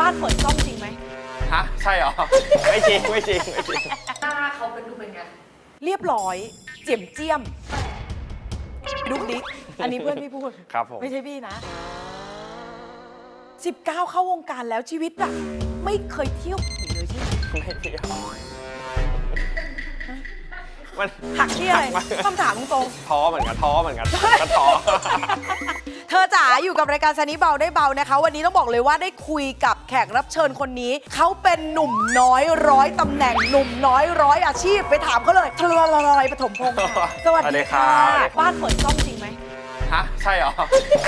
บ้านเปิดกล้องจริงไหม ฮะ ใช่เหรอ ไม่จริง ไม่จริง ไม่จริง หน้าเขาเป็นดูเป็นไง เรียบร้อย เจียมเจียมดุกดิกอันนี้เพื่อนพี่พูดครับผม ไม่ใช่พี่นะ 19 เข้าวงการแล้วชีวิตอะไม่เคยเที่ยวเลยใช่ไหมไม่เที่ยวมันหักที่อะไรหักมาคำถามตรงท้อเหมือนกันท้อเหมือนกันก็ท้อๆ เธอจ๋าอยู่กับรายการซันนี่เบาได้เบานะคะ วันนี้ต้องบอกเลยว่าได้คุยกับแขกรับเชิญคนนี้ เขาเป็นหนุ่มน้อยร้อยตำแหน่งหนุ่มน้อยร้อยอาชีพไปถามเขาเลยทะลาะลอยปฐมพงศ์ค่ะสวัสดีค่ะบสวัสดีครับ บ้านเปิดกล้องจริงไหม ฮะ ใช่เหรอ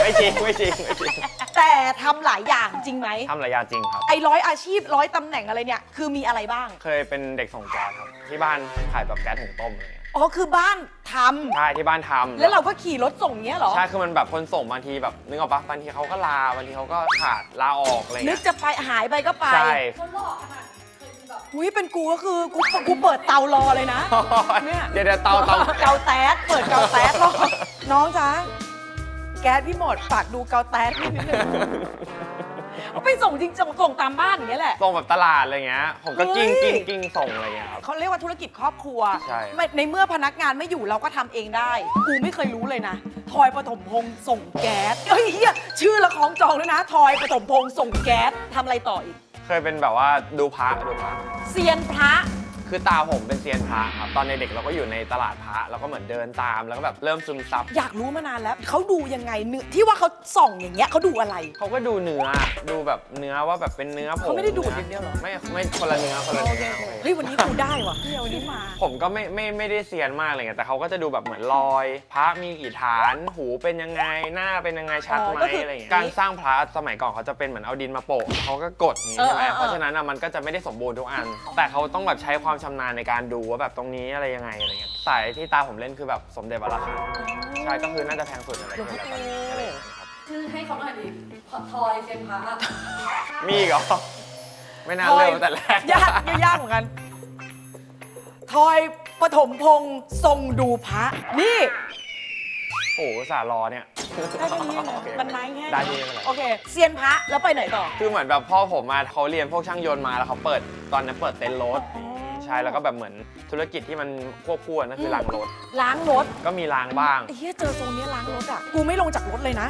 ไม่จริง ไม่จริง ไม่จริงแต่ทำหลายอย่างจริงไหม ทำหลายอย่างจริงครับ ไอ้ร้อยอาชีพร้อยตำแหน่งอะไรเนี่ย คือมีอะไรบ้าง เคยเป็นเด็กส่งแก๊สครับ ที่บ้านขายแบบแก๊สถุงต้มเงี้ย อ๋อคือบ้านทำใช่ที่บ้านทำแล้วเราก็ขี่รถส่งเนี้ยเหรอ ใช่คือมันแบบคนส่งบางทีแบบนึกออกปะบางทีเขาก็ลาบางทีเขาก็ขาดลาออกอะไรนึเงี้กยจะไปหายไปก็ไปใช่เขาหลอกขนาดเคยมีแบบอุ้ยเป็นกูก็คือกูกูเปิดเตารอเลยนะ เนี่ย เดี๋ยวเดี๋ยวเตาเตาเกาแต๊ดเปิดเกาแต๊ดรอน้องจ๊ะแก๊สพี่หมดฝากดูเกาแต๊ดนิดนึง เอาไปส่งจริงๆส่งตามบ้านอย่างเงี้ยแหละ ส่งแบบตลาดอะไรเงี้ย ผมก็กิ้งเฮ้ยกิ้งกิ้งส่งอะไรเงี้ยครับ เขาเรียกว่าธุรกิจครอบครัวใช่ ไม่ในเมื่อพนักงานไม่อยู่เราก็ทำเองได้ กูไม่เคยรู้เลยนะ ทอยปฐมพงษ์ส่งแก๊สเฮ้ยเฮียชื่อละของจองด้วยนะ ทอยปฐมพงษ์ส่งแก๊สทำอะไรต่ออีก เคยเป็นแบบว่าดูพระดูพระเซียนพระ คือตาผมเป็นเซียนพระครับ ตอนในเด็กเราก็อยู่ในตลาดพระเราก็เหมือนเดินตาม แล้วก็แบบเริ่มซึมซับอยากรู้มานานแล้วเขาดูยังไงเนื้อที่ว่าเขาส่องอย่างเงี้ยเขาดูอะไร เขาก็ดูเนื้อดูแบบเนื้อว่าแบบเป็นเนื้อผมเขาไม่ได้ดูดอย่างเดียวเหรอ ไม่ไม่คนละเนื้อคนละโอเนื้เคอโอเคเฮ้ยวันนี้กูได้ว่ะเฮียวันนี้มา ผมก็ไม่ไม่ไม่ได้เซียนมากอะไรเงี้ยแต่เขาก็จะดูแบบเหมือนรอย พระมีกี่ฐานหูเป็นยังไงหน้าเป็นยังไงชัดไหมอ๋อก็คือออะไรเงี้ยการสร้างพระสมัยก่อนเขาจะเป็นเหมือนเอาดินมาโปะเขาก็กดอย่างงี้เออใช่ไหมเออเออ เพราะฉะนั้นอะมันก็จะไม่ได้สมบูรณ์ทุกอัน แต่เขาต้องแบบใช้ความชำนาญในการดูว่าแบบตรงนี้อะไรยังไงอะไรเงี้ยสายที่ตาผมเล่นคือแบบสมเด็จวัดระฆังใช่ก็คือน่าจะแพงสุดอะไรเงี้ยแล้วตอนนี้อะไรอย่างเงี้ยครับชื่อให้เขาหน่อยดิพอทอยเซนพระอะมีอีกเหรอไม่น่าทอยเริ่มแต่แรก ยากยากเหมือนกัน ทอยปฐมพงษ์ทรงดูพระ นี่ โอ้โหสารอเนี่ยได้แค่นี้นะโอเคมันไม้แค่ได้ที่นี่ไม่เป็นไรโอเค เซียนพระแล้วไปไหนต่อ คือเหมือนแบบพ่อผมมาเขาเรียนพวกช่างยนต์มาแล้วเขาเปิดตอนนั้นเปิดเต็นท์รถ ใช่แล้วก็แบบเหมือนธุรกิจที่มันควบคู่กันนั่นคือล้างรถ ล้างรถก็มีล้างบ้างไอ้เฮียเจอทรงเนี้ยล้างรถอะ กูไม่ลงจากรถเลยนะ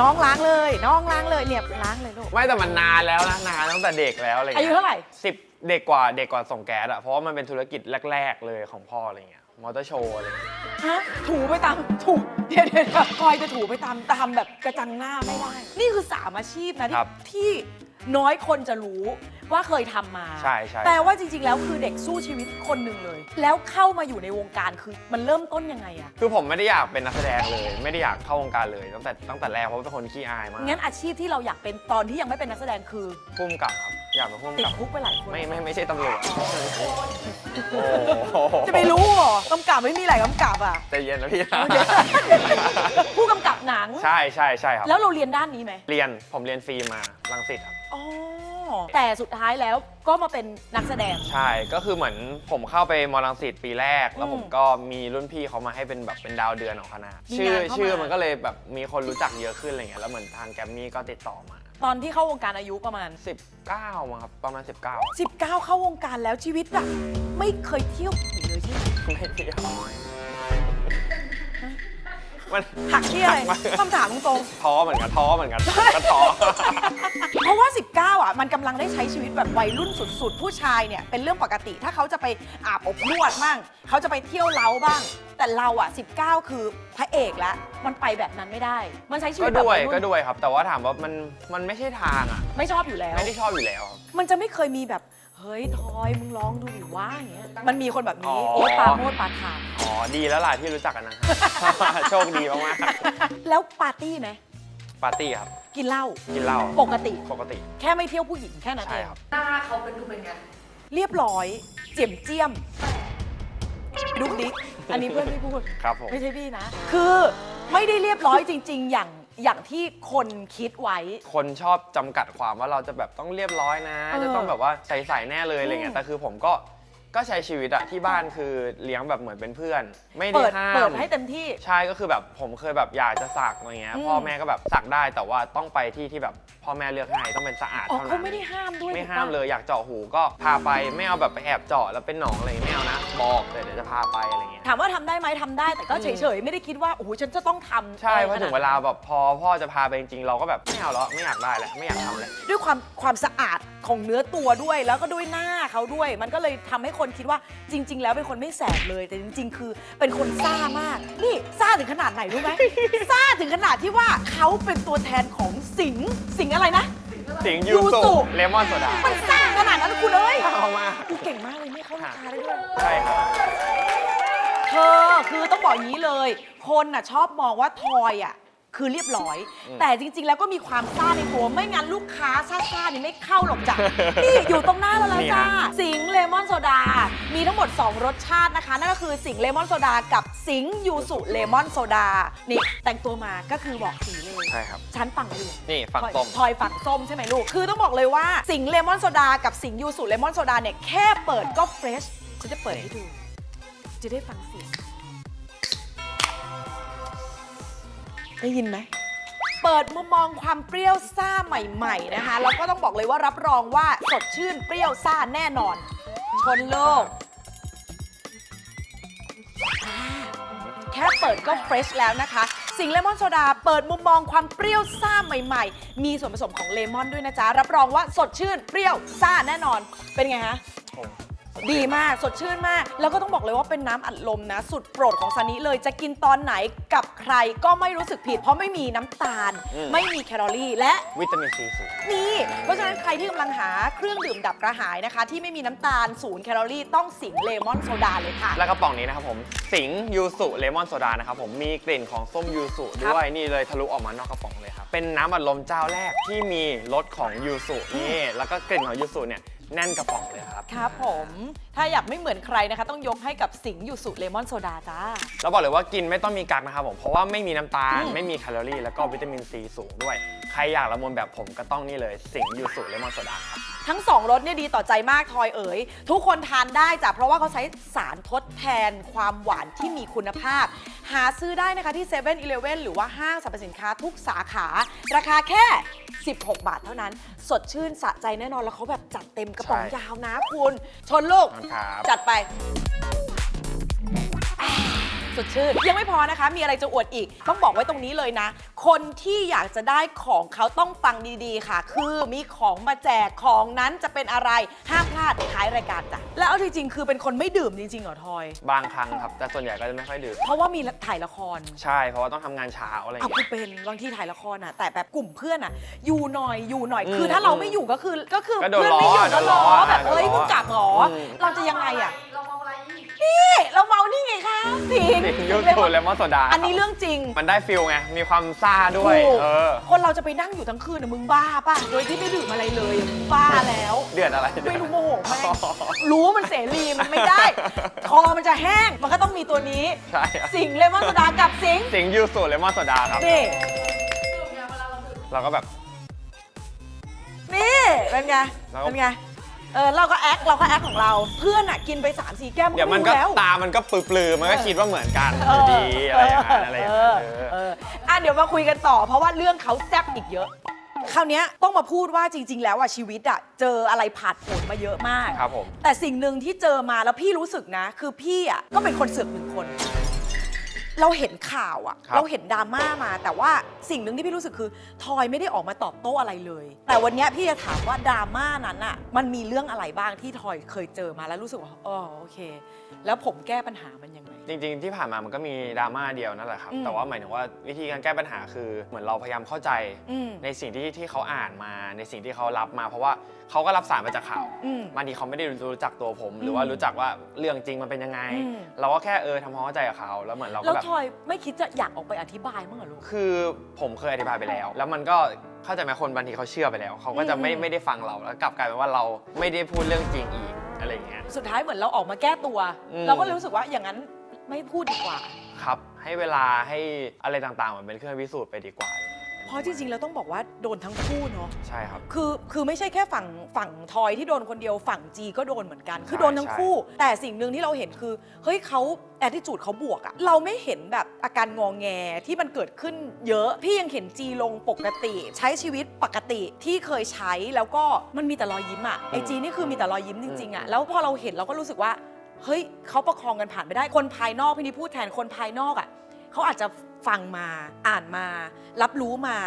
น้องล้างเลย น้องล้างเลยเนี่ยล้างเลยลูก ไม่แต่มันนานแล้วนะนานตั้งแต่เด็กแล้วอะไรอายุเงี้ยเท่าไหร่ สิบเด็กกว่าเด็กกว่าส่งแก๊สอะเพราะว่ามันเป็นธุรกิจแรก ๆ เลยของพ่ออะไรเงี้ยมอเตอร์โชว์อะไรเงี้ยฮะถูไปตามถูเดี๋ยวเดี๋ยวคอยจะถูไปตามตามแบบกระจังหน้าไม่ได้ นี่คือสามอาชีพนะที่ที่ น้อยคนจะรู้ว่าเคยทำมา ใช่ใช่ แต่ว่าจริงๆ แล้วคือเด็กสู้ชีวิตคนหนึ่งเลย แล้วเข้ามาอยู่ในวงการคือมันเริ่มต้นยังไงอะคือผมไม่ได้อยากเป็นนักแสดงเลย ไม่ได้อยากเข้าวงการเลยตั้งแต่ตั้งแต่แรกเพราะว่าเป็นคนขี้อายมากงั้นอาชีพที่เราอยากเป็นตอนที่ยังไม่เป็นนักแสดงคือพุ่มกับครับอยากเป็นพุ่มติดกับคุกไปหลายคนไม่ไม่ไม่ใช่ตำรวจโอ้โหจะไปรู้เหรอกำกับไม่มีหลายกำกับอะใจเย็นนะพี่ผู้กำกับหนัง ใช่ใช่ใช่ครับ แล้วเราเรียนด้านนี้ไหม เรียนผมเรียนฟรีมาลังสิตครับ อ๋อแต่สุดท้ายแล้วก็มาเป็นนักแสดง ใช่ ก็คือเหมือนผมเข้าไปมอลังสิตปีแรก แล้วอืมผมก็มีรุ่นพี่เขามาให้เป็นแบบเป็นดาวเดือนของคณะ มีชื่องานเข้ามา ชื่อมันก็เลยแบบมีคนรู้จักเยอะขึ้นอะไรเงี้ย แล้วเหมือนทางแกรมมี่ก็ติดต่อมา ตอนที่เข้าวงการอายุประมาณ 19มั้งครับ ประมาณ 19 19 เข้าวงการแล้วชีวิตอะไม่เคยเที่ยวเลยใช่ไหม ไม่เที่ยว มันหักที่อะไรหักมาคำถามตรงท้อเหมือนกันท้อเหมือนกันก็ท้อ ๆ เพราะว่า 19 อะ มันกำลังได้ใช้ชีวิตแบบวัยรุ่นสุดๆ ผู้ชายเนี่ย เป็นเรื่องปกติ ถ้าเขาจะไปอาบอบนวดบ้างเขาจะไปเที่ยวเล้าบ้าง แต่เราอะ 19 คือพระเอกแล้ว มันไปแบบนั้นไม่ได้ มันใช้ชีวิก็ตแบบด้วยวัยรุ่นก็ด้วยครับ แต่ว่าถามว่ามันมันไม่ใช่ทางอะ ไม่ชอบอยู่แล้ว ไม่ได้ชอบอยู่แล้วครับมันจะไม่เคยมีแบบ เฮ้ยทอยมึงร้องดูดิว่าอย่างเงี้ยมันมีคนแบบนี้อ๋อโอ๊ตปราโมดปาถามอ๋อ ดีแล้วล่ะที่รู้จักกันนะ โชคดีมากแล้วปาร์ตี้ไหมๆปาร์ตี้ครับ กินเหล้ากินเหล้าปกติ ปกติ แค่ไม่เที่ยวผู้หญิงแค่นั้นใช่เองครับ หน้าเขาเป็นดูเป็นไงเรียบร้อย เจียมเจียมดุกดิกอันนี้เพื่อนพี่พูด ครับผม ไม่ใช่พี่นะ คือไม่ได้เรียบร้อยจริง ๆ อย่าง อย่างที่คนคิดไว้ คนชอบจำกัดความว่าเราจะแบบต้องเรียบร้อยนะ เออจะต้องแบบว่าใส่ๆแน่เลยอะไรเงี้อืยมแต่คือผมก็ ก็ใช้ชีวิตอะที่บ้านคือเลี้ยงแบบเหมือนเป็นเพื่อน ไม่ได้เปิดห้าม เปิดให้เต็มที่ ใช่ก็คือแบบผมเคยแบบอยากจะสักอะไรเงี้ยอืม พ่อแม่ก็แบบสักได้แต่ว่าต้องไปที่ที่แบบพ่อพ่อแม่เลือกให้ต้องเป็นสะอาดอ๋อเท่านั้นเขาไม่ได้ห้ามด้วยไม่ถูกปะห้ามเลยอยากเจาะหูก็พาไปไม่เอาแบบไปแอบเจาะแล้วเป็นหนองอะไรอย่างเงี้ยไม่เอานะบอกแต่เดี๋ยวจะพาไปอะไรอย่างเงี้ยถามว่าทำได้ไหมทำได้แต่ก็อืมเฉยๆ ไม่ได้คิดว่าโอ้โหฉันจะต้องทำใช่อะไรเพราะถึงขนดเวลาแบบพอพ่อจะพาไปจริงๆเราก็แบบไม่เอาแล้วไม่อยากได้แล้วไม่อยากทำแล้ว ด้วยความความสะอาดของเนื้อตัวด้วย แล้วก็ด้วยหน้าเขาด้วย มันก็เลยทำให้คนคิดว่าจริง ๆ แล้วเป็นคนไม่แสบเลย แต่จริง ๆ คือเป็นคนซ่ามาก นี่ซ่าถึงขนาดไหนรู้ไหม ซ่าถึงขนาดที่ว่าเขาเป็นตัวแทนของสิงห์สิงห์อะไรนะ สิงยูยูสุสุ เลมอนโซดามันซ่าขนาดนั้นคุณเอ้ยเอามากูเก่งมากเลยเนี่ยเข้าราคาได้ด้วย ใช่ครับ เธอคือต้องบอกอย่างนี้เลย คนน่ะชอบมองว่าทอยอะ คือเรียบร้อยอืมแต่จริง ๆ แล้วก็มีความซ่าในตัว ไม่งั้นลูกค้าซ่าๆนี่ไม่เข้าหรอกจ้ะ นี่อยู่ตรงหน้าเราแล้วจ้า สิงห์เลมอนโซดา มีทั้งหมด 2 รสชาตินะคะ นั่นก็คือสิงห์เลมอนโซดากับสิงห์ยูสุเลมอนโซดา นี่แต่งตัวมาก็คือบอกสีเลยใช่ครับ ชั้นฝั่งเหลือง นี่ฝั่งทอยส้มทอยฝั่งส้มใช่ไหมลูก คือต้องบอกเลยว่าสิงห์เลมอนโซดากับสิงห์ยูสุเลมอนโซดาเนี่ยแค่เปิดก็เฟรชฉันจะเปิดให้ดู จะได้ฟังเสียง ได้ยินไหม เปิดมุมมองความเปรี้ยวซ่าใหม่ๆนะคะ แล้วก็ต้องบอกเลยว่ารับรองว่าสดชื่นเปรี้ยวซ่าแน่นอน ชนโลก แค่เปิดก็เฟรชแล้วนะคะ สิงห์เลมอนโซดาเปิดมุมมองความเปรี้ยวซ่าใหม่ๆ มีส่วนผสมของเลมอนด้วยนะจ๊ะ รับรองว่าสดชื่นเปรี้ยวซ่าแน่นอน เป็นไงฮะ ดีมากสดชื่นมาก แล้วก็ต้องบอกเลยว่าเป็นน้ำอัดลมนะ สุดโปรดของซานิเลยจะกินตอนไหนกับใครก็ไม่รู้สึกผิด เพราะไม่มีน้ำตาลไม่มีแคลอรี่และ วิตามินซีสูง นี่เพราะฉะนั้นใครที่กำลังหาเครื่องดื่มดับกระหายนะคะ ที่ไม่มีน้ำตาลศูนย์แคลอรี่ต้องสิงเลมอนโซดาเลยค่ะ แล้วกระป๋องนี้นะครับผม สิงยูสุเลมอนโซดานะครับผมมีกลิ่นของส้มยูสุครับ ด้วยนี่เลยทะลุออกมานอกกระป๋องเลยครับ เป็นน้ำอัดลมเจ้าแรกที่มีรสของยูสุนี่แล้วก็กลิ่นของยูสุเนี่ย แน่นกระป๋องเลยครับ ครับผม ถ้าอยากไม่เหมือนใครนะคะ ต้องยกให้กับสิงยูสุเลมอนโซดาจ้า แล้วบอกเลยว่ากินไม่ต้องมีกักนะครับผม เพราะว่าไม่มีน้ำตาลอืมไม่มีแคลอรี่ แล้วก็วิตามินซีสูงด้วย ใครอยากละมุนแบบผมก็ต้องนี่เลย สิงยูสุเลมอนโซดาครับ ทั้งสองรสเนี่ยดีต่อใจมากทอยเอ๋ย ทุกคนทานได้จ้ะเพราะว่าเขาใช้สารทดแทนความหวานที่มีคุณภาพ หาซื้อได้นะคะที่7 e เ e ่ e อหรือว่าห้างสรรพสินค้าทุกสาขา ราคาแค่ 16 บาทเท่านั้น สดชื่นสะใจแน่นอนแล้วเขาแบบจัดเต็มกระป๋องใช่ ยาวนะคุณ ชนลูก ครับ จัดไป สดชื่น ยังไม่พอนะคะ มีอะไรจะอวดอีก ต้องบอกไว้ตรงนี้เลยนะ คนที่อยากจะได้ของเขาต้องฟังดีๆค่ะ คือมีของมาแจกของนั้นจะเป็นอะไรห้ามพลาดท้ายรายการจ้ะแล้วเอาจริงๆคือเป็นคนไม่ดื่มจริงๆเหรอทอย บางครั้งครับ แต่ส่วนใหญ่ก็จะไม่ค่อยดื่ม เพราะว่ามีถ่ายละคร ใช่ เพราะว่าต้องทำงานเช้าอะไรอย่างเอากูเงี้ยเป็นบางที่ถ่ายละครอะ แต่แบบกลุ่มเพื่อนอะ อยู่หน่อยอยู่หน่อยอืมคือถ้าเราไม่อยู่ก็คือก็คือก็โดนเพื่อนไม่อยู่ล้ก็อล้อโดนล้อแบบเอ้ยโดนล้อมึงกลับเหรออม เราจะยังไงอะ เรามองอะไรอีก นี่ เราเมานี่ไงคะสิงสิงยูสุเลมอนโซดาอันนี้เรื่องจริง มันได้ฟิลไง มีความซ่าด้วย ถูกเออ คนเราจะไปนั่งอยู่ทั้งคืนนะมึงบ้าป่ะ โดยที่ไม่ดื่มอะไรเลยอะมึงบ้าแล้ว เดือดอะไรไม่รู้โมโหแม่งรู้ว่ามันเสรีมันไม่ได้ คอมันจะแห้ง มันก็ต้องมีตัวนี้ ใช่ครับ สิงเลมอนโซดากับสิงสิงยูสุเลมอนโซดาครับ นี่ดื่มไงเวลาเราดื่มเราก็แบบ นี่ เป็นไง แล้วก็ เป็นไง เออเราก็แอคเราก็แอคของเรา เพื่อนอะกินไป3ามสี่แก้วมันเดี๋ยวมันก็ก็รู้แล้ว ตามันก็ปลือๆมันก็คิดว่าเหมือนกันเออดีอะไรอย่างนั้นอะไรอย่างนั้นเอเอออ เอออะเดี๋ยวมาคุยกันต่อ เพราะว่าเรื่องเขาแซ่บอีกเยอะ คราวเนี้ยต้องมาพูดว่าจริง ๆ แล้วอะชีวิตอะเจออะไรผ่านผลมาเยอะมาก ครับผม แต่สิ่งหนึ่งที่เจอมาแล้วพี่รู้สึกนะ คือพี่อะก็เป็นคนเสือกหนึ่งคน เราเห็นข่าวอะครับ เราเห็นดราม่ามา แต่ว่าสิ่งหนึ่งที่พี่รู้สึกคือทอยไม่ได้ออกมาตอบโต้อะไรเลย แต่วันเนี้ยพี่จะถามว่าดราม่านั้นอะมันมีเรื่องอะไรบ้างที่ทอยเคยเจอมาแล้วรู้สึกว่าอ๋อโอเค แล้วผมแก้ปัญหามันยังไง จริงๆที่ผ่านมามันก็มีดราม่าเดียวนั่นแหละครับ อืมแต่ว่าหมายถึงว่าวิธีการแก้ปัญหาคือเหมือนเราพยายามเข้าใจอืม ในสิ่งที่ที่เขาอ่านมาในสิ่งที่เขารับมา เพราะว่าเขาก็รับสารมาจากข่าวอืม บางทีเขาไม่ได้รู้จักตัวผม หรือมว่ารู้จักว่าเรื่องจริงมันเป็นยังไง อืม เราก็แค่เออทำความเข้าใจกับเขาแล้วเหมือนเราแล้ก็วแบบ ทอยไม่คิดจะอยากออกไปอธิบายมั้างเหรอลูก คือผมเคยอธิบายไปแล้ว แล้วมันก็เข้าใจไหมคนบางทีเขาเชื่อไปแล้ว เขาก็จะไม่อืม ไม่ได้ฟังเราแล้วกลับกลายเป็นว่าเราไม่ได้พูดเรื่องจริงอีกอะไรอย่างเงี้ย สุดท้ายเหมือนเราออกมาแก้ตัว อืม เราก็เลยรู้สึกว่าอย่างนั้น ไม่พูดดีกว่า ครับ ให้เวลาให้อะไรต่างๆ มันเป็นเครื่องพิสูจน์ไปดีกว่า เพราะจริงๆแล้วต้องบอกว่าโดนทั้งคู่เนาะใช่ครับ คือคือไม่ใช่แค่ฝั่งฝั่งทอยที่โดนคนเดียวฝั่งจีก็โดนเหมือนกัน คือใช่โดนทั้งคู่ แต่สิ่งหนึ่งที่เราเห็นคือเฮ้ยเขาแอ t i จูดเขาบวกอะเราไม่เห็นแบบอาการงองแงที่มันเกิดขึ้นเยอะ พี่ยังเห็นจีลงปกติ ใช้ชีวิตปกติที่เคยใช้แล้วก็มันมีแต่รอยยิ้มอะไอจีนี่คือมีแต่รอยยิ้มจริงๆอะแล้วพอเราเห็นเราก็รู้สึกว่า เฮ้ยเขาประคองกันผ่านไปได้คนภายนอกพี่นี่พูดแทนคนภายนอกอะเขาอาจจะฟังมาอ่านมา รับรู้มา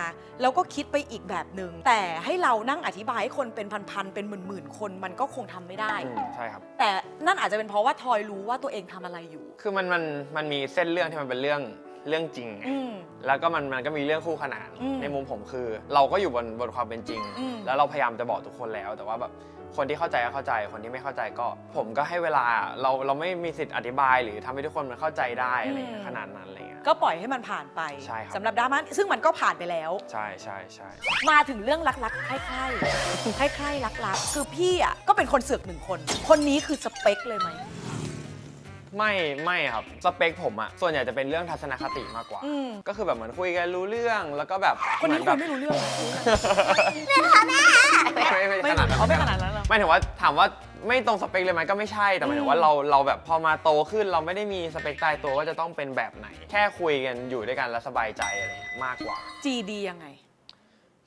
แล้วก็คิดไปอีกแบบหนึ่งแต่ให้เรานั่งอธิบายให้คนเป็นพันๆเป็นหมื่นๆคนมันก็คงทำไม่ได้ อืมใช่ครับ แต่นั่นอาจจะเป็นเพราะว่าทอยรู้ว่าตัวเองทำอะไรอยู่ คือมันมันมันมีเส้นเรื่องที่มันเป็นเรื่องเรื่องจริงไงอืม แล้วก็มันมันก็มีเรื่องคู่ขนาน อืมในมุมผมคือ เราก็อยู่บนบนความเป็นจริง อืม แล้วเราพยายามจะบอกทุกคนแล้ว แต่ว่าแบบ คนที่เข้าใจก็เข้าใจคนที่ไม่เข้าใจก็ ผมก็ให้เวลาเราเราไม่มีสิทธิ์อธิบาย หรือทำให้ทุกคนมันเข้าใจได้อะไรเงี้ยขนาดนั้นอะไรเงี้ยก็ปล่อยให้มันผ่านไปใช่ครับสำหรับดราม่าซึ่งมันก็ผ่านไปแล้ว ใช่ใช่ใช่มาถึงเรื่องรักๆใคล้ๆคล้ายๆรักๆ คือพี่อะก็เป็นคนเสือกหนึ่งคน คนนี้คือสเปคเลยไหมไม่ไม่ครับสเปคผมอะส่วนใหญ่จะเป็นเรื่องทัศนคติมากกว่าอืมก็คือแบบเหมือนคุยกันรู้เรื่องแล้วก็แบบคนนี้เหคุมืยอนไม่รู้เรื่องนะไม่ไม่ไม่ขนาดนั้นเอาไม่ขนาดนั้นหรอ ไม่ถึงว่าถามว่าไม่ตรงสเปคเลยไหมก็ไม่ใช่แต่หมายถึงว่าเราเราแบบพอมาโตขึ้นเราไม่ได้มีสเปคตายตัวว่าจะต้องเป็นแบบไหน แค่คุยกันอยู่ด้วยกันแล้วสบายใจอะไรเงี้ยมากกว่า จีดียังไง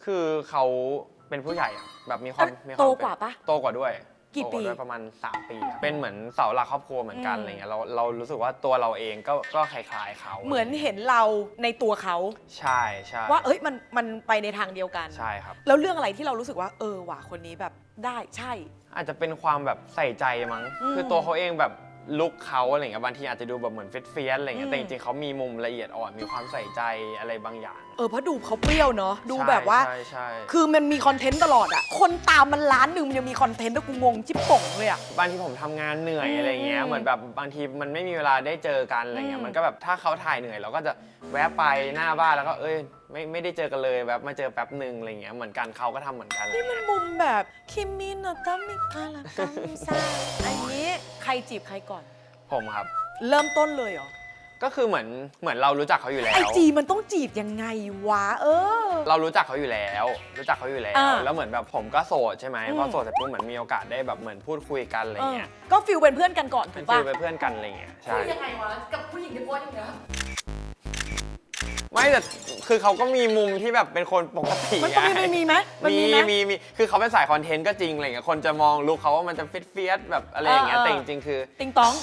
คือเขาเป็นผู้ใหญ่อะแบบมีความเอ้ยมีคมโตกว่าปะโตกว่าด้วยกี่โตปีด้วยประมาณ 3 ปีครับเป็นเหมือนเสาหลักครอบครัวเหมือนกันอืมอะไรเงี้ยเราเรารู้สึกว่าตัวเราเองก็ก็คล้ายๆเขาเหมือนเห็นเราในตัวเขาใช่ใช่ว่าเอ้ยมันมันไปในทางเดียวกัน ใช่ครับ แล้วเรื่องอะไรที่เรารู้สึกว่าเออว่ะคนนี้แบบ ได้ใช่ อาจจะเป็นความแบบใส่ใจมั้ง อืมคือตัวเขาเองแบบลุคเขาอะไรเงี้ยบางทีอาจจะดูแบบเหมือนเฟียสๆอะไรเงี้อืยม แต่จริงๆเขามีมุมละเอียดอ่อนมีความใส่ใจอะไรบางอย่างเออเพราะดูเขาเปรี้ยวเนาะดูใช่แบบว่าใช่ใช่คือมันมีคอนเทนต์ตลอดอะคนตามมันล้านหนึ่งมันยังมีคอนเทนต์แล้วกูงงจิ๊บป่งเลยอะ บางทีผมทำงานเหนื่อยอืมอะไรเงี้ยอืมเหมือนแบบบางทีมันไม่มีเวลาได้เจอกันอะไรเงี้อืย ม มันก็แบบถ้าเขาถ่ายเหนื่อยเราก็จะแวะไปหน้าบ้านแล้วก็เอ้ยไม่ไม่ได้เจอกันเลยแบบมาเจอแป๊บหนึ่งอะไรเงี้ย เหมือนกันเขาก็ทำเหมือนกันอะไรนี่มันเงี้ยมุมแบบคิมมินโนตามิพารากัมซาอันนี้ใครจีบใครก่อน ผมครับ เริ่มต้นเลยเหรอ ก็คือเหมือนเหมือนเรารู้จักเขาอยู่แล้ไอว จีมันต้องจีบยังไงวะ เออ เรารู้จักเขาอยู่แล้ว รู้จักเขาอยู่แล้ว อ่าแล้วเหมือนแบบผมก็โสดใช่ไหมอืม พอโสดเสร็จปุ๊บเหมือนมีโอกาสได้แบบเหมือนพูดคุยกันอะไรเออเงี้ยก็ฟิลเป็นเพื่อนกันก่อนเป็ถูนกฟีปะลเป็นเพื่อนกันอะไรเงี้ยใช่ คุยยังไงวะ กับผู้หญิงที่โพสต์อย่างเงี้ยไม่แต่คือเขาก็มีมุมที่แบบเป็นคนปกติมันต้องมีไงมันมีไหมมันมีมีไหม มีมีคือเขาเป็นสายคอนเทนต์ก็จริงอะไรเงี้ยคนจะมองลุคเขาว่ามันจะฟิตเฟียสแบบอะไรอย่างเงี้ยเออเออ แต่จริงๆคือ ติงตอง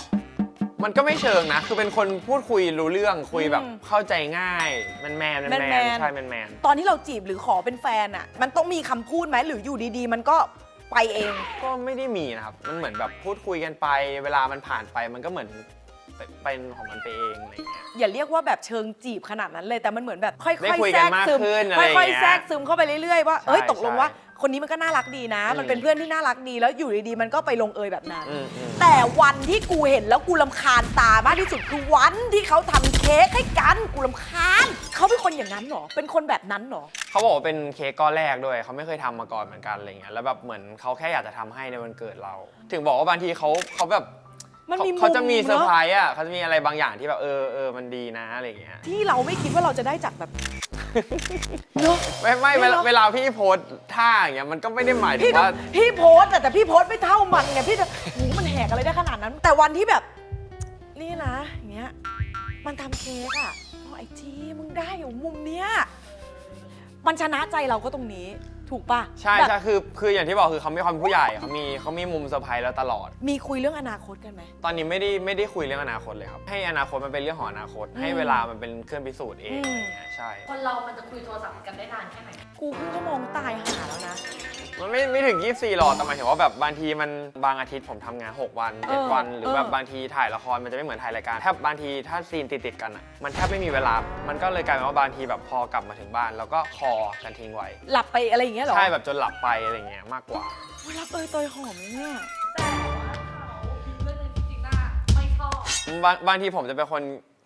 มันก็ไม่เชิงนะ คือเป็นคนพูดคุยรู้เรื่องคุยแบบอืมเข้าใจง่ายแมนแมนแมนแมนๆใช่แมนแมนตอนที่เราจีบหรือขอเป็นแฟนอะมันต้องมีคำพูดไหมหรืออยู่ดีๆ มันก็ไปเอง ก็ไม่ได้มีนะครับ มันเหมือนแบบพูดคุยกันไป เวลามันผ่านไปมันก็เหมือนเป็นของมันไปเองอะไรเงี้ย อย่าเรียกว่าแบบเชิงจีบขนาดนั้นเลยแต่มันเหมือนแบบค่ได้อยคุยๆแทกัรนกมากซึมขึ้นอะไรอย่างเงี้ยค่อยๆแทรกซึมเข้าไปเรื่อยๆว่าเอ้ยใช่ตกลงใช่ว่า คนนี้มันก็น่ารักดีนะ มันเป็นอืมเพื่อนที่น่ารักดีแล้วอยู่ดีๆมันก็ไปลงเอยแบบนั้นอืมอืมแต่วันที่กูเห็นแล้วกูลำคาญตามากที่สุดคือวันที่เขาทำเค้กให้กันกูลำคาญเขาเป็นคนอย่างนั้นเหรอเป็นคนแบบนั้นเหรอ เขาบอกว่าเป็นเค้กก้อนแรกด้วยเขาไม่เคยทำมาก่อนเหมือนกันอะไรเงี้ยแล้วแบบเหมือนเขาแค่อยากจะทำให้ในวันเกิดเรา ถึงบอกว่าบางทีเขาเขาแบบ มันมีเขาจะมีมุมเซอร์เนอะไพรส์อะเขาจะมีอะไรบางอย่างที่แบบเออเออมันดีนะอะไรเงี้ย ที่เราไม่คิดว่าเราจะได้จากแบบ เนอะไม่ไม่ไม่เวหรลาอกเวลาพี่โพสท่าอย่างเงี้ยมันก็ไม่ได้หมายถึพี่งก็ว่า พี่โพสต์อะแต่พี่โพสต์ไม่เท่ามันไงพี่จะหูมันแหกอะไรได้ขนาดนั้น แต่วันที่แบบ นี่นะอย่างเงี้ยมันทำเค้กอะบอกไอจีมึงได้อยู่มุมเนี้ยมันชนะใจเราก็ตรงนี้ ถูกปะใช่แบบใช่คือคืออย่างที่บอกคือเขามีความผู้ใหญ่เขามีเขามีมุมเซอร์ไพรส์แล้วตลอด มีคุยเรื่องอนาคตกันไหม ตอนนี้ไม่ได้ไม่ได้คุยเรื่องอนาคตเลยครับ ให้อนาคตมันเป็นเรื่องของอนาคต ให้อืมเวลามันเป็นเครื่องพิสูจน์เองอืม อะไรเงี้ยใช่ คนเรามันจะคุยโทรศัพท์กันได้นานแค่ไหน กูครึ่งชั่วโมงตายหาแล้วนะ มันไม่ไม่ถึง 24 หรอกแต่หมายถึงว่าแบบบางทีมันบางอาทิตย์ผมทำงาน 6 วัน เออ7 วัน หรือแบบเออ บางทีถ่ายละครมันจะไม่เหมือนถ่ายรายการแทบบางทีถ้าซีนติดติดๆกันอะมันแทบไม่มีเวลา มันก็เลยกลายเป็นว่าบางทีแบบพอกลับมาถึงบ้าน แล้วก็คอกันทิ้งไว้ หลับไปอะไรอย่างเงี้ยเหรอใช่แบบจนหลับไปอะไรเงี้ยมากกว่าเวลาเตยเตยหอมเนี่ยแต่ว่าเขามีเรื่องหนึงที่จริงน่าไม่ชอบบางบางทีผมจะเป็นคน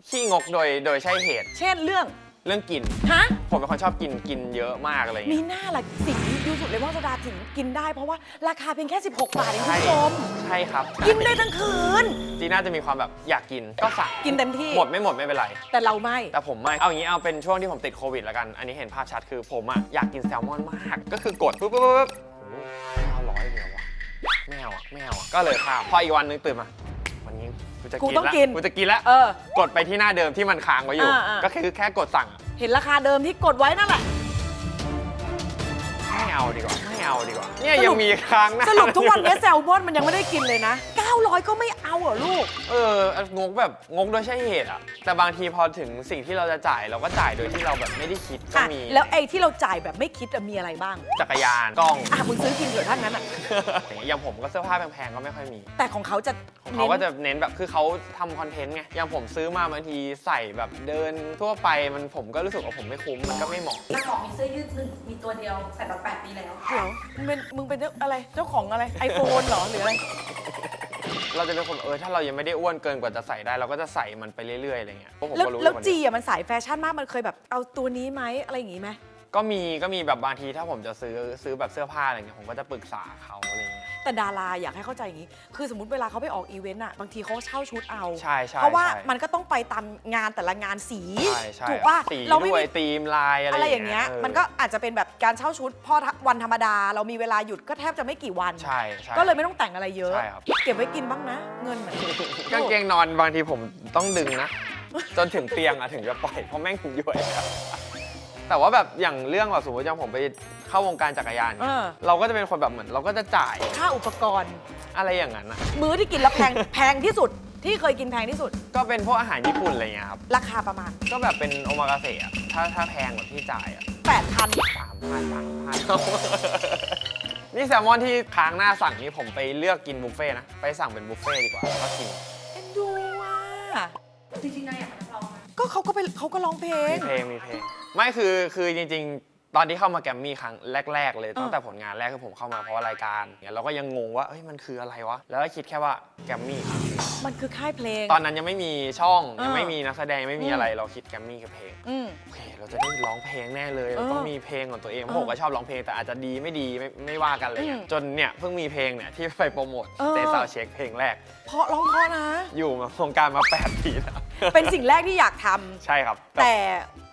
ขี้งกโดยโดยใช่เหตุ เช่นเรื่องเรื่องกิน ฮะ ผมเป็นคนชอบกินกินเยอะมากอะไรมีเงี้ยหน้าล่ะสิ่ง ยูสุดเลมอนโซดาถึงกินได้เพราะว่าราคาเพียงแค่ 16 บาทเองคุณใช่ผู้ชม ใช่ครับกินได้ทั้งคืน จีน่าจะมีความแบบอยากกินก็สั่งกินเต็มที่ หมดไม่หมดไม่เป็นไร แต่เราไม่ แต่ผมไม่ เอาอย่างนี้เอาเป็นช่วงที่ผมติดโควิดแล้วกัน อันนี้เห็นภาพชัดคือผมอะอยากกินแซลมอนมาก ก็คือกดปุ๊บปุ๊บปุ๊บโอ้โหเอาร้อยเดียววะไม่เอาอะไม่เอาอะก็เลยข้ามพออีกวันนึงตื่นมาวันนี้กูจะกูกินต้องละกิน กูจะกินละเออ กดไปที่หน้าเดิมที่มันค้างไว้อยู่ อ่าอ่าก็คือแค่กดสั่งอะ เห็นราคาเดิมที่กดไว้นั่นแหละไม่ เอาดีกว่า เอาดีกว่า เนี่ยสรุปยังมีค้างหน้าสรุปทุกวันนี้แซลมอนมันยังไม่ได้กินเลยนะ 900 ก็ไม่เอาเหรอลูก เอองกแบบงกโดยใช่เหตุอะแต่บางทีพอถึงสิ่งที่เราจะจ่ายเราก็จ่ายโดยที่เราแบบไม่ได้คิดก็อะ มีแล้วไอ้ที่เราจ่ายแบบไม่คิดอะมีอะไรบ้าง จักรยานกล้อง อะมึงซื้อกินเถอะท่านนั้นอะ อย่างผมก็เสื้อผ้าแพงๆก็ไม่ค่อยมี แต่ของเขาจะของเขาก็จะเน้นแบบคือเขาทำคอนเทนต์ไง อย่างผมซื้อมาบางทีใส่แบบเดินทั่วไปมันผมก็รู้สึกว่าผมไม่คุ้มมันก็ไม่เหมาะนางบอกมีเสื้อยืดหนึ่งมีตัวเดียวใส่มาแปดปีแล้วเดี๋ยวมึงเป็นมึงเป็นเจ้าอะไรเจ้าของอะไรไอโฟนเหรอหรืออะไรเราจะเป็นคนเออถ้าเรายังไม่ได้อ้วนเกินกว่าจะใส่ได้ เราก็จะใส่มันไปเรื่อยๆอะไรเงี้ยเพราะผมแล้วก็รู้แล้วคนจีเดียวอะมันสายแฟชั่นมากมันเคยแบบเอาตัวนี้ไหมอะไรอย่างงี้ไหมก็มีก็มีแบบบางทีถ้าผมจะซื้อซื้อแบบเสื้อผ้าอะไรเงี้ยผมก็จะปรึกษาเขาอะไรเงี้ย แต่ดาราอยากให้เข้าใจอย่างนี้ คือสมมติเวลาเขาไปออกอีเวนต์อะบางทีเขาเช่าชุดเอา ใช่ใช่เพราะว่าใช่ มันก็ต้องไปตามงานแต่ละงานสี ใช่ใช่ถูกป่ะสีเราไม่ด้วยมี ธีมลายอะไรอะไรอย่างเงี้ยออมันก็อาจจะเป็นแบบการเช่าชุดพอวันธรรมดา เรามีเวลาหยุดก็แทบจะไม่กี่วัน ใช่ใช่ ก็เลยไม่ต้องแต่งอะไรเยอะ ใช่ครับ เก็บไว้กินบ้างนะ เงินน่ะกางเกงนอนบางทีผมต้องดึงนะ จนถึงเตียงอะถึงจะปล่อยเพราะแม่งย้วยอะแต่ว่าแบบอย่างเรื่องแบบสมมติอย่างผมไป เข้าวงการจักรยานเอเนี่ยอเราก็จะเป็นคนแบบเหมือน เราก็จะจ่ายค่าอุปกรณ์ อะไรอย่างนั้นอะมื้อที่กินแล้วแพง แพงที่สุด ที่เคยกินแพงที่สุด ก็เป็นพวกอาหารญี่ปุ่นอะไรเงี้ยครับ ราคาประมาณก็แบบเป็นโอมากาเสะอะถ้าถ้าแพงกว่าที่จ่ายอะ8 0 0 0สามพันสามพันนี่แซลมอนที่ค้างหน้าสั่งนี่ผมไปเลือกกินบุฟเฟ่ต์นะ ไปสั่งเป็นบุฟเฟ่ต์ดีกว่าแล้วก็กินเอ็นดูอะจริงๆนายอยากเป็นนักร้องไหมก็เขาก็ไปเขาก็ร้องเพลง มีเพลงมีเพลง ไม่คือคือจริง ๆ ตอนที่เข้ามาแกรมมี่ครั้งแรก ๆ เลยเออตั้งแต่ผลงานแรกคือผมเข้ามาเพราะว่ารายการเนี่ยเราก็ยังงงว่าเอ้ยมันคืออะไรวะ แล้วก็คิดแค่ว่าแกรมมี่คือมันคือค่ายเพลง ตอนนั้นยังไม่มีช่องเออยังไม่มีนักแสดงยังไม่มีอืมอะไรเราคิดแกรมมี่คือเพลงอืม โอเคเราจะได้ร้องเพลงแน่เลยเราเออต้องมีเพลงของตัวเองเพเอราะอผมก็ชอบร้องเพลงแต่อาจจะดีไม่ดีไม่ไม่ว่ากันอะไรเงี้ยอืมจนเนี่ยเพิ่งมีเพลงเนี่ยที่ไปโปรโมทเออ เตซาวเช็คเพลงแรก เพราะร้องเพราะนะ อยู่มาวงการมา8ปีแล้วเป็นสิ่งแรกที่อยากทำใช่ครับแต่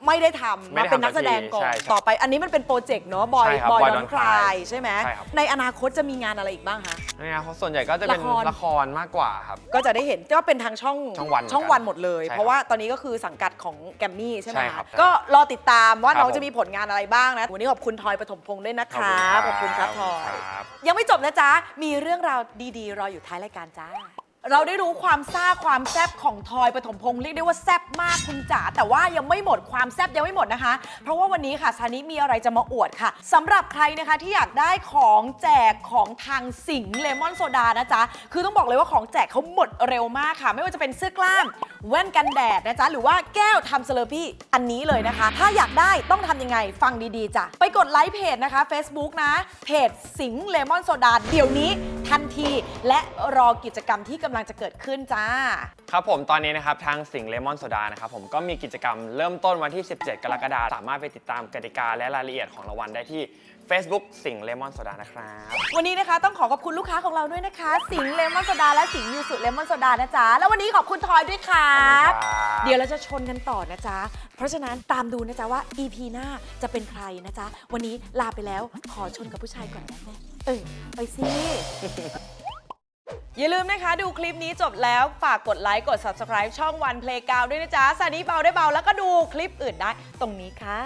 ไม่ได้ทำไม่มาได้เป็นทำนักแสดงก่อสันกทีใช่ใช่ต่อไปอันนี้มันเป็นโปรเจกต์เนาะบอยใช่ครับบอย Boy ดอน Don't คลาย Cry ใช่ไหมใช่ครับ ในอนาคตจะมีงานอะไรอีกบ้างคะเนี่ยเขาส่วนใหญ่ก็จะเป็นละคร ละครมากกว่าครับ ก็จะได้เห็นก็เป็นทางช่องช่องวันช่องวันหมดเลย ใช่ครับเพราะว่าตอนนี้ก็คือสังกัดของแกรมมี่ใช่ไหมใช่ครัคะบก็รอติดตามว่าครับน้องผมจะมีผลงานอะไรบ้างนะวันนี้ขอบคุณทอยปฐมพงษ์ด้วยนะครับขอบคุณครับทอยครับ ยังไม่จบนะจ๊ะ มีเรื่องราวดีๆ รออยู่ท้ายรายการจ้า เราได้รู้ความซ่าความแซบของทอยปฐมพงษ์เรียกได้ว่าแซบมากคุณจ๋าแต่ว่ายังไม่หมดความแซบยังไม่หมดนะคะ เพราะว่าวันนี้ค่ะซานิมีอะไรจะมาอวดค่ะสำหรับใครนะคะที่อยากได้ของแจกของทางสิงห์เลมอนโซดานะจ๊ะคือต้องบอกเลยว่าของแจกเขาหมดเร็วมากค่ะ ไม่ว่าจะเป็นเสื้อกล้าม แว่นกันแดดนะจ๊ะ หรือว่าแก้วทำเซเลปี้อันนี้เลยนะคะ ถ้าอยากได้ต้องทำยังไงฟังดีๆจ้ะ ไปกดไลค์เพจนะคะ Facebook นะ เพจสิงห์เลมอนโซดาเดี๋ยวนี้ทันทีและรอกิจกรรมที่กำลังจะเกิดขึ้นจ้า ครับผมตอนนี้นะครับทางสิงห์เลมอนโซดานะครับผมก็มีกิจกรรมเริ่มต้นวันที่ 17 กรกฎาคมสามารถไปติดตามกติกาและรายละเอียดของรางวัลได้ที่ Facebook สิงห์เลมอนโซดานะครับ วันนี้นะคะต้องขอขอบคุณลูกค้าของเราด้วยนะคะ สิงห์เลมอนโซดาและสิงห์ยูสุเลมอนโซดานะจ๊ะ แล้ววันนี้ขอบคุณทอยด้วยค่ะขอบคุณครับ เดี๋ยวเราจะชนกันต่อนะจ๊ะ เพราะฉะนั้นตามดูนะจ๊ะว่า EP หน้าจะเป็นใครนะจ๊ะ วันนี้ลาไปแล้วขอชนกับผู้ชายก่อนนะแม่เออไปสิ อย่าลืมนะคะ ดูคลิปนี้จบแล้วฝากกดไลค์กด Subscribe ช่องวันเพลงกาวด้วยนะจ๊ะสานี้เบาได้เบาแล้วก็ดูคลิปอื่นได้ตรงนี้ค่ะ